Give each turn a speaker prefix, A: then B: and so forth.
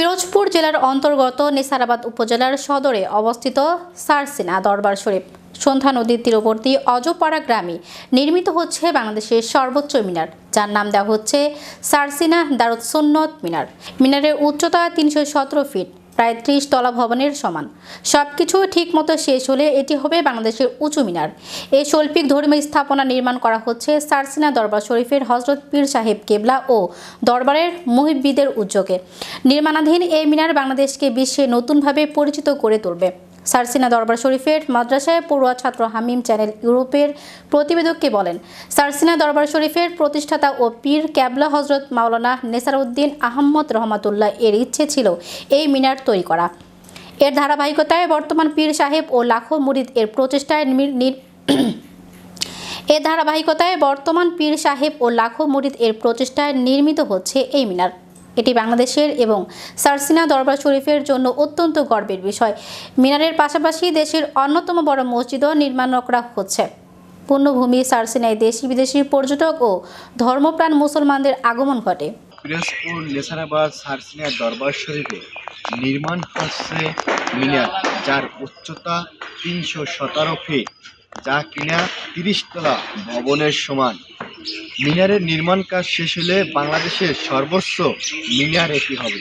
A: পিরোজপুর জেলার অন্তর্গত নেসারাবাদ উপজেলার সদরে অবস্থিত সারসিনা দরবার শরীফ। সন্ধ্যা নদীর তীরবর্তী অজপাড়া গ্রামে নির্মিত হচ্ছে বাংলাদেশের সর্বোচ্চ মিনার। যার নাম দেওয়া হচ্ছে সারসিনা দারুৎসন্নত মিনার। মিনারের উচ্চতা তিনশো সতেরো ফিট। প্রায় ত্রিশ তলা ভবনের সমান। সব কিছু ঠিক মতো শেষ হলে এটি হবে বাংলাদেশের উঁচু মিনার। এই শৈল্পিক ধর্মীয় স্থাপনা নির্মাণ করা হচ্ছে সারসিনা দরবার শরীফের হজরত পীর সাহেব কেবলা ও দরবারের মুহিব্বিদের উদ্যোগে। নির্মাণাধীন এই মিনার বাংলাদেশকে বিশ্বে নতুনভাবে পরিচিত করে তুলবে। সারসিনা দরবার শরীফের মাদ্রাসায় পড়ুয়া ছাত্র হামিম চ্যানেল ইউরোপের প্রতিবেদককে বলেন, সারসিনা দরবার শরীফের প্রতিষ্ঠাতা ও পীর ক্যাবলা হজরত মাওলানা নেসারউদ্দিন আহম্মদ রহমাতুল্লাহ এর ইচ্ছে ছিল এই মিনার তৈরি করা। এর ধারাবাহিকতায় বর্তমান পীর সাহেব ও লাখো মুরিদ এর প্রচেষ্টায় এ ধারাবাহিকতায় বর্তমান পীর সাহেব ও লাখো মুরিদ এর প্রচেষ্টায় নির্মিত হচ্ছে এই মিনার। এটি বাংলাদেশের এবং সারসিনা দরবার শরীফের জন্য অত্যন্ত গর্বের বিষয়। মিনারের পাশাপাশি দেশের অন্যতম বড় মসজিদও নির্মাণ করা হচ্ছে। পূর্ণভূমি সারসিনায় দেশি বিদেশি পর্যটক ও ধর্মপ্রাণ মুসলমানদের আগমন ঘটে।
B: পিরোজপুর নেসারাবাদ সারসিনা দরবার শরীফে নির্মাণ হচ্ছে মিনার, যার উচ্চতা তিনশো সতেরো ফিট, যা কিনা তিরিশ তলা ভবনের সমান। মিনারের নির্মাণ কাজ শেষ হলে বাংলাদেশের সর্বোচ্চ মিনার এটি হবে?